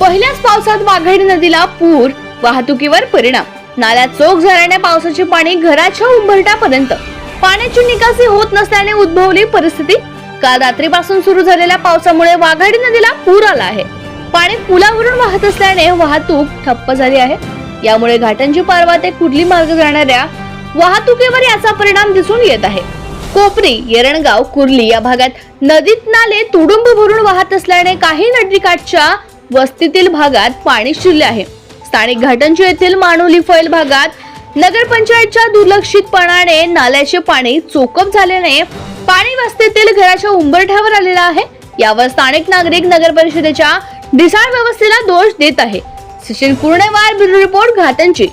पहिल्याच पावसात वाघाडी नदीला पूर वाहतुकीवर परिणाम. नाल्यात चोख झाल्याने पावसाचे पाणी घराच्या उंबरट्यापर्यंत पाण्याची निकासी होत नसल्याने उद्भवली परिस्थिती. काल रात्रीपासून सुरू झालेल्या पावसामुळे वाघाडी नदीला पूर आला आहे. पाणी पुलावरून वाहत असल्याने वाहतूक ठप्प झाली आहे. यामुळे घाटांची पारवा ते कुठली मार्ग जाणाऱ्या वाहतुकीवर याचा परिणाम दिसून येत आहे. कोपरी येरणगाव कुर्ली या भागात नदीत नाले तुडुंब भरून वाहत असल्याने काही नदीकाठच्या वस्तीतील भागात पाणी शिरले आहे. स्थानिक घाटंजी येथील मानोली फैल भागात नगरपंचायतच्या दुर्लक्षितपणाने नाल्याचे पाणी चोकप झाल्याने पाणी वस्तीतील घराच्या उंबरठ्यावर आलेला आहे. यावर स्थानिक नागरिक नगर परिषदेच्या ढिसाळ व्यवस्थेला दोष देत आहे. Sachin Kurnewar bureau report घाटंची